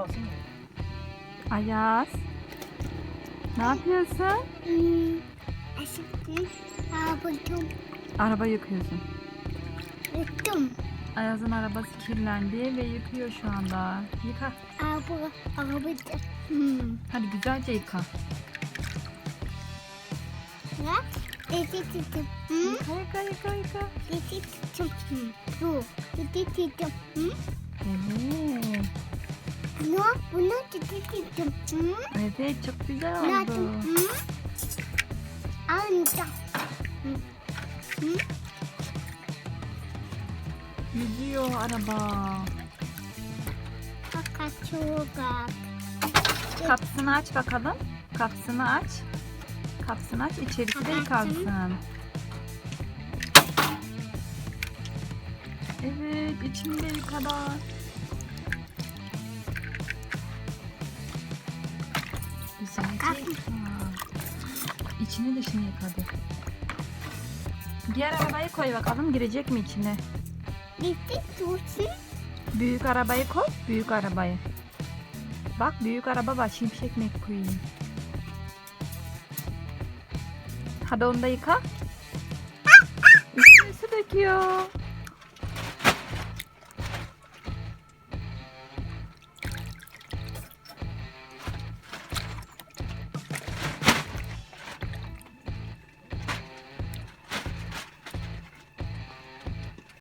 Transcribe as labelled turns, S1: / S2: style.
S1: kalsın.
S2: Ayaz. Ne yapıyorsun?
S3: Hmm. Aşkım. Abudum.
S2: Araba yıkıyorsun.
S3: Yuttum.
S2: Ayaz'ın arabası kirlendi ve yıkıyor şu anda. Yıka.
S3: Abu. Abudum. Hmm.
S2: Hadi güzelce yıka.
S3: Ya. Dedi tutum. Hmm.
S2: Yıka yıka yıka yıka.
S3: Hmm. Hmm.
S2: Evet.
S3: Bunu. Bunu tutum. Hmm.
S2: Evet çok güzel oldu.
S3: Anca.
S2: Yüzüyor araba.
S3: Fakat çok az.
S2: Kapısını aç bakalım. Kapısını aç. Kapısını aç. İçerisi de yıkansın. Evet içinde yıkadı. İçini dışını yıkadı. Diğer arabayı koy bakalım girecek mi içine?
S3: Dedi tutsun.
S2: Büyük arabayı koy. Büyük arabayı. Bak büyük araba var. Şimşek McQueen. Hadi onu da yıka. Üstüne su döküyor.